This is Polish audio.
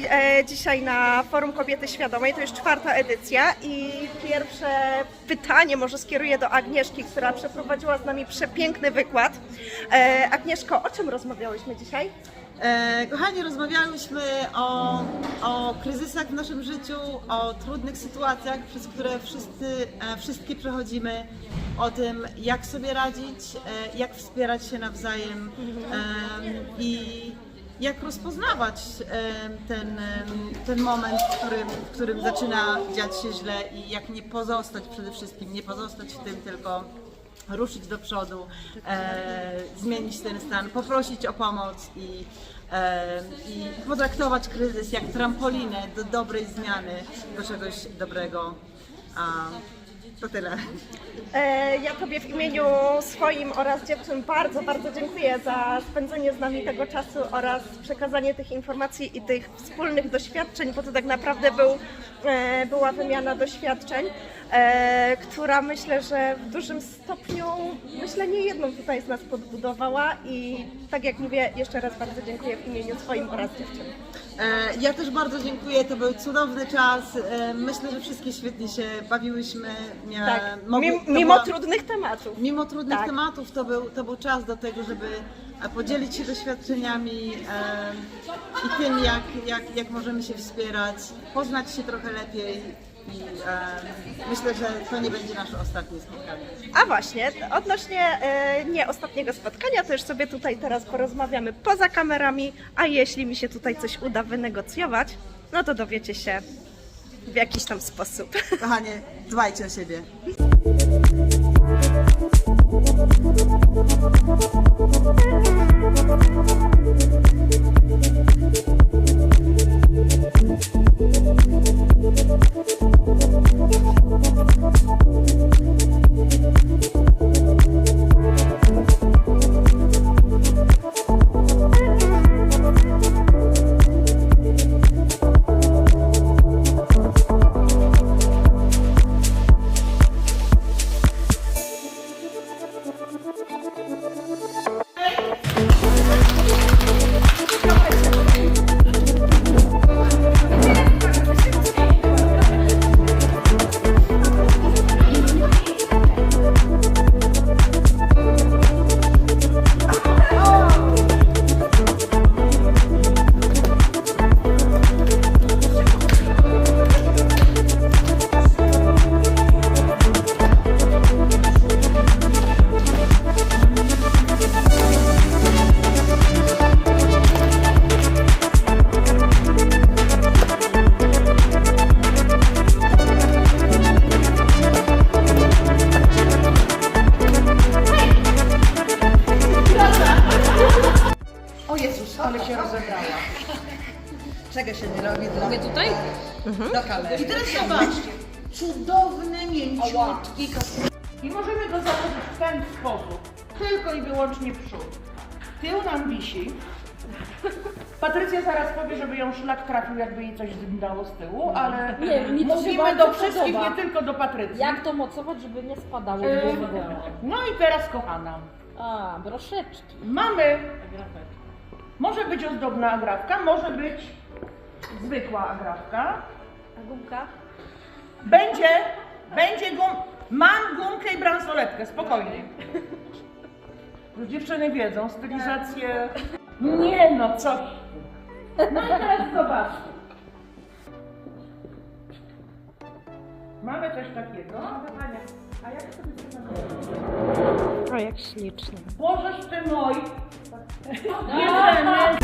e, dzisiaj na Forum Kobiety Świadomej, to już czwarta edycja i pierwsze pytanie może skieruję do Agnieszki, która przeprowadziła z nami przepiękny wykład. E, Agnieszko, o czym rozmawiałyśmy dzisiaj? E, kochani, rozmawiałyśmy o, o kryzysach w naszym życiu, o trudnych sytuacjach, przez które wszyscy, e, wszystkie przechodzimy, o tym, jak sobie radzić, e, jak wspierać się nawzajem e, i jak rozpoznawać ten, ten moment, w którym, w którym zaczyna dziać się źle i jak nie pozostać przede wszystkim, nie pozostać w tym, tylko ruszyć do przodu, e, zmienić ten stan, poprosić o pomoc i, e, i potraktować kryzys jak trampolinę do dobrej zmiany, do czegoś dobrego. A, to tyle. E, Ja Tobie w imieniu swoim oraz dziewczyn bardzo, bardzo dziękuję za spędzenie z nami tego czasu oraz przekazanie tych informacji i tych wspólnych doświadczeń, bo to tak naprawdę był, e, była wymiana doświadczeń, e, która myślę, że w dużym stopniu, myślę, nie jedną tutaj z nas podbudowała i tak jak mówię, jeszcze raz bardzo dziękuję w imieniu swoim oraz dziewczyn. E, Ja też bardzo dziękuję, to był cudowny czas. E, Myślę, że wszystkie świetnie się bawiłyśmy. Mia- Tak, mogły- mimo, to mimo była- trudnych tematów. Mimo trudnych Tak. tematów to był, to był czas do tego, żeby e, podzielić się doświadczeniami e, i tym, jak, jak, jak możemy się wspierać, poznać się trochę lepiej i e, myślę, że to nie będzie nasze ostatnie spotkanie. A właśnie, odnośnie e, nie ostatniego spotkania, to już sobie tutaj teraz porozmawiamy poza kamerami, a jeśli mi się tutaj coś uda wynegocjować, no to dowiecie się w jakiś tam sposób. Kochanie, dbajcie o siebie. Czego się nie robi dla... Mogę tutaj? I teraz zobaczcie, cudowny, mięciutki kostium. I możemy go założyć w ten sposób. Tylko i wyłącznie przód. Tył nam wisi. Patrycja zaraz powie, żeby ją szlak trafił, jakby jej coś zdało z tyłu, ale Nie, mi to się mówimy bardzo do wszystkich, podoba. nie tylko do Patrycji. Jak to mocować, żeby nie spadało Yy, w głowę? No i teraz kochana, A, broszeczki. mamy, może być ozdobna agrafka, może być zwykła agrafka. A gumka? Będzie, będzie gum, mam gumkę i bransoletkę, spokojnie. Już dziewczyny wiedzą, stylizację... Nie no, coś. No i teraz zobaczcie. Mamy coś takiego. A jak sobie to nazywa? O, jak ślicznie. Bożeż ty mój! Bierzemy